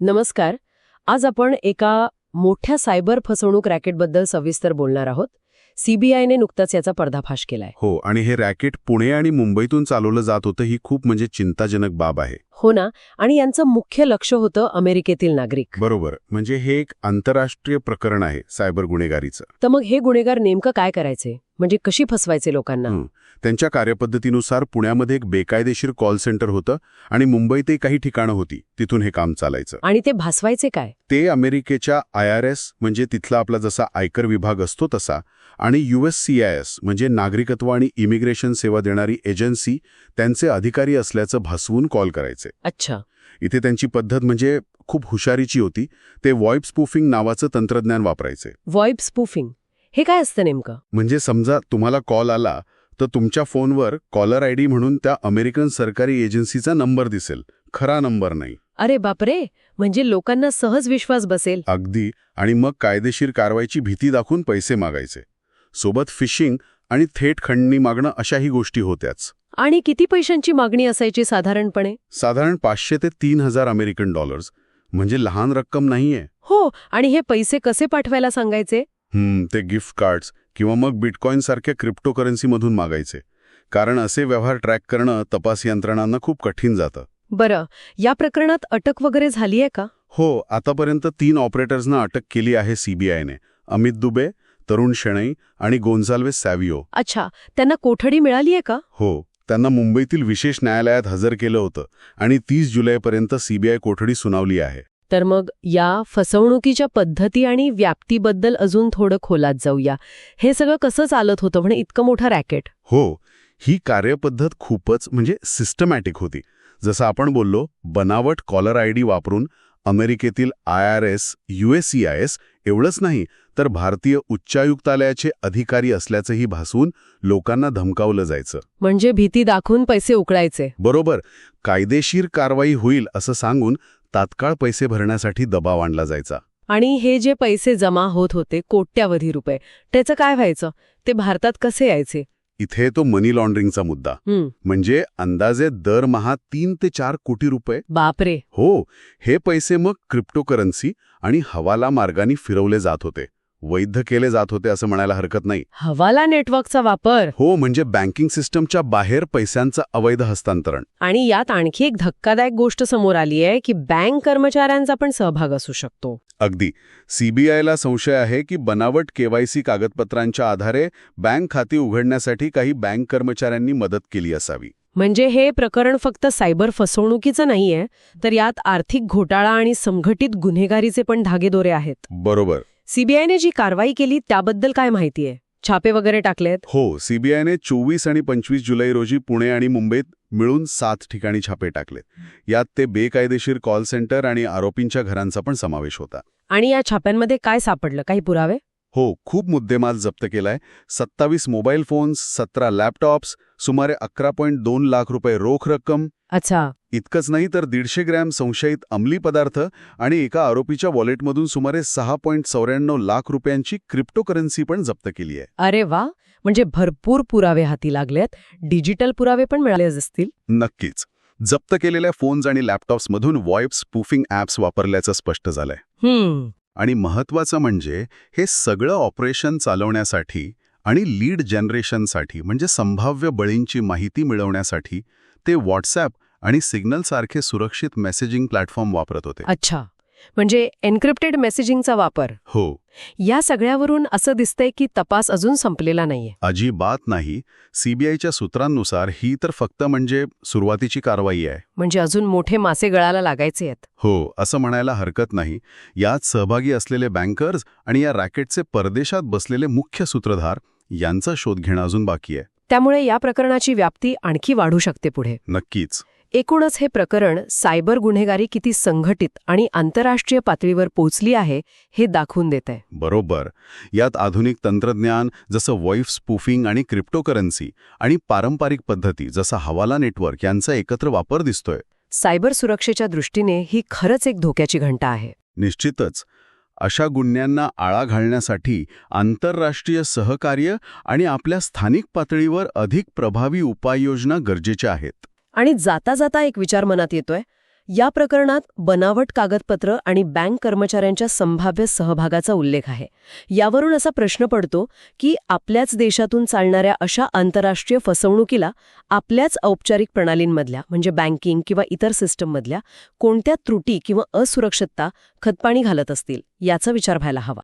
नमस्कार. आज आपण एका मोठ्या सायबर फसवणूक रॅकेटबद्दल सविस्तर बोलणार आहोत. सीबीआयने नुकताच याचा पर्दाफाश केलाय. हो आणि हे रॅकेट पुणे आणि मुंबईतून चालवलं जात होतं ही खूप म्हणजे चिंताजनक बाब आहे. हो ना आणि यांचं मुख्य लक्ष होतं अमेरिकेतील नागरिक. बरोबर म्हणजे हे एक आंतरराष्ट्रीय प्रकरण आहे सायबर गुन्हेगारीचं. तर मग हे गुन्हेगार नेमकं काय करायचे? म्हणजे कशी फसवायचे लोकांना. त्यांच्या कार्यपद्धतीनुसार पुण्यामध्ये एक बेकायदेशीर कॉल सेंटर होतं आणि मुंबईतही काही ठिकाणं होती तिथून हे काम चालायचं. आणि ते भासवायचे काय? ते अमेरिकेच्या आय आर एस म्हणजे तिथला आपला जसा आयकर विभाग असतो तसा आणि U S C I S म्हणजे नागरिकत्व आणि इमिग्रेशन सेवा देणारी एजन्सी त्यांचे अधिकारी असल्याचं भासवून कॉल करायचे. अच्छा. इथे त्यांची पद्धत म्हणजे खूप हुशारीची होती ते व्हॉइप स्पूफिंग नावाचं तंत्रज्ञान वापरायचे. VoIP spoofing. हे काय असतं नेमकं? म्हणजे समजा तुम्हाला कॉल आला तर तुमच्या फोनवर कॉलर आय डी म्हणून त्या अमेरिकन सरकारी एजन्सीचा नंबर दिसेल. खरा नंबर नाही. अरे बापरे! म्हणजे लोकांना सहज विश्वास बसेल. अगदी. आणि मग कायदेशीर कारवाईची भीती दाखवून पैसे मागायचे. सोबत फिशिंग आणि थेट खंडणी मागणं अशाही गोष्टी होत्याच. आणि किती पैशांची मागणी असायची साधारणपणे? साधारण पाचशे ते तीन हजार अमेरिकन डॉलर्स. म्हणजे लहान रक्कम नाहीये. हो आणि हे पैसे कसे पाठवायला सांगायचे? ते गिफ्ट कार्ड्स किंवा मग बिटकॉईन सारख्या क्रिप्टोकरन्सीमधून मागायचे. कारण असे व्यवहार ट्रॅक करणं तपास यंत्रणांना खूप कठीण जातं. बरं या प्रकरणात अटक वगैरे झाली आहे का? हो आतापर्यंत तीन ऑपरेटर्सना अटक केली आहे सीबीआयने अमित दुबे तरुण शेणई आणि गोन्झाल्वेस सॅव्हिओ. अच्छा त्यांना कोठडी मिळाली आहे का? हो त्यांना मुंबईतील विशेष न्यायालयात हजर केलं होतं आणि तीस जुलैपर्यंत सीबीआय कोठडी सुनावली आहे. तर मग या फसवणुकीच्या पद्धती आणि व्याप्तीबद्दल अजून थोडं खोलात जाऊया. हे सगळं कसं चालत होतं? म्हणजे इतकं मोठं रॅकेट. हो ही कार्यपद्धत खूपच म्हणजे सिस्टमॅटिक होती. जसं आपण बोललो बनावट कॉलर आय डी वापरून अमेरिकेतील I R S U S C I S एवढंच नाही तर भारतीय उच्चायुक्तालयाचे अधिकारी असल्याचंही भासवून लोकांना धमकावलं जायचं. म्हणजे भीती दाखवून पैसे उकळायचे. बरोबर कायदेशीर कारवाई होईल असं सांगून तात्काळ पैसे भरण्यासाठी दबाव आणला जायचा. आणि हे जे पैसे जमा होत होते कोट्यावधी रुपये त्याचं काय व्हायचं? ते भारतात कसे यायचे? इथे तो मनी लॉन्ड्रिंगचा मुद्दा. म्हणजे अंदाजे दरमहा तीन ते चार कोटी रुपये. बापरे. हो हे पैसे मग क्रिप्टोकरन्सी आणि हवाला मार्गाने फिरवले जात होते. वैध केले जात होते असं म्हणायला हरकत नाही. हवाला नेटवर्कचा वापर. हो म्हणजे बँकिंग सिस्टमच्या बाहेर पैशांचं अवैध हस्तांतरण. आणि यात आणखी एक धक्कादायक गोष्ट समोर आली आहे की बँक कर्मचाऱ्यांचा पण सहभाग असू शकतो. अगदी. सीबीआयला संशय आहे की बनावट केवायसी कागदपत्रांच्या आधारे बँक खाती उघडण्यासाठी काही बँक कर्मचाऱ्यांनी मदत केली असावी. म्हणजे हे प्रकरण फक्त सायबर फसवणुकीचं नाहीये तर यात आर्थिक घोटाळा आणि संघटित गुन्हेगारीचे पण धागेदोरे आहेत. बरोबर. सीबीआयने जी कारवाई केली त्याबद्दल काय माहितीये छापे वगैरे टाकलेत? हो सीबीआयने चोवीस आणि पंचवीस जुलै रोजी पुणे आणि मुंबईत मिळून सात ठिकाणी छापे टाकले यात ते बेकायदेशीर कॉल सेंटर आणि आरोपींच्या घरांचा पण समावेश होता. आणि या छाप्यांमध्ये काय सापडलं? काही पुरावे? हो खूप मुद्देमाल जप्त केलाय. सत्तावीस मोबाईल फोन्स सतरा लॅपटॉप्स सुमारे अकरा पॉईंट दोन लाख रुपये रोख रक्कम अच्छा. इतकंच नाही तर दीडशे ग्रॅम संशयित अंमली पदार्थ आणि एका आरोपीच्या वॉलेटमधून सुमारे सहा पॉईंट चौऱ्याण्णव लाख रुपयांची क्रिप्टोकरन्सी पण जप्त केली आहे. अरे वा. म्हणजे भरपूर पुरावे हाती लागलेत. डिजिटल पुरावे पण मिळाले असतील. नक्कीच. जप्त केलेल्या फोन्स आणि लॅपटॉप्समधून व्हॉइप स्पूफिंग ॲप्स वापरल्याचं स्पष्ट झालंय. हम्म. आणि महत्त्वाचं म्हणजे हे सगळं ऑपरेशन चालवण्यासाठी आणि लीड जनरेशनसाठी म्हणजे संभाव्य बळींची माहिती मिळवण्यासाठी ते व्हॉट्सॲप आणि सिग्नलसारखे सुरक्षित मेसेजिंग प्लॅटफॉर्म वापरत होते. अच्छा. म्हणजे एन्क्रिप्टेड मेसेजिंगचा वापर. हो. या सगळ्यावरून असं दिसतंय की तपास अजून संपलेला नाहीये. अजिबात नाही. सीबीआयच्या सूत्रांनुसार ही तर फक्त म्हणजे सुरुवातीची कारवाई आहे. म्हणजे अजून मोठे मासे गळाला लागायचे आहेत. हो असं म्हणायला हरकत नाही. यात सहभागी असलेले बँकर्स आणि या रॅकेटचे परदेशात बसलेले मुख्य सूत्रधार यांचा शोध घेणं अजून बाकी आहे. त्यामुळे या प्रकरणाची व्याप्ती आणखी वाढू शकते पुढे. नक्कीच. एकूणच हे प्रकरण सायबर गुन्हेगारी किती संघटित आणि आंतरराष्ट्रीय पातळीवर पोचली आहे हे दाखवून देत आहे बरोबर. यात आधुनिक तंत्रज्ञान जसं व्हॉइस स्पूफिंग आणि क्रिप्टोकरन्सी आणि पारंपरिक पद्धती जसा हवाला नेटवर्क यांचा एकत्र वापर दिसतोय. सायबर सुरक्षेच्या दृष्टीने ही खरंच एक धोक्याची घंटा आहे. निश्चितच. अशा गुन्ह्यांना आळा घालण्यासाठी आंतरराष्ट्रीय सहकार्य आणि आपल्या स्थानिक पातळीवर अधिक प्रभावी उपाययोजना गरजेच्या आहेत. आणि जाता जाता एक विचार मनात येतोय या प्रकरणात बनावट कागदपत्र आणि बँक कर्मचाऱ्यांच्या संभाव्य सहभागाचा उल्लेख आहे. यावरून असा प्रश्न पडतो की आपल्याच देशातून चालणाऱ्या अशा आंतरराष्ट्रीय फसवणुकीला आपल्याच औपचारिक प्रणालींमधल्या म्हणजे बँकिंग किंवा इतर सिस्टममधल्या कोणत्या त्रुटी किंवा असुरक्षितता खतपाणी घालत असतील याचा विचार व्हायला हवा.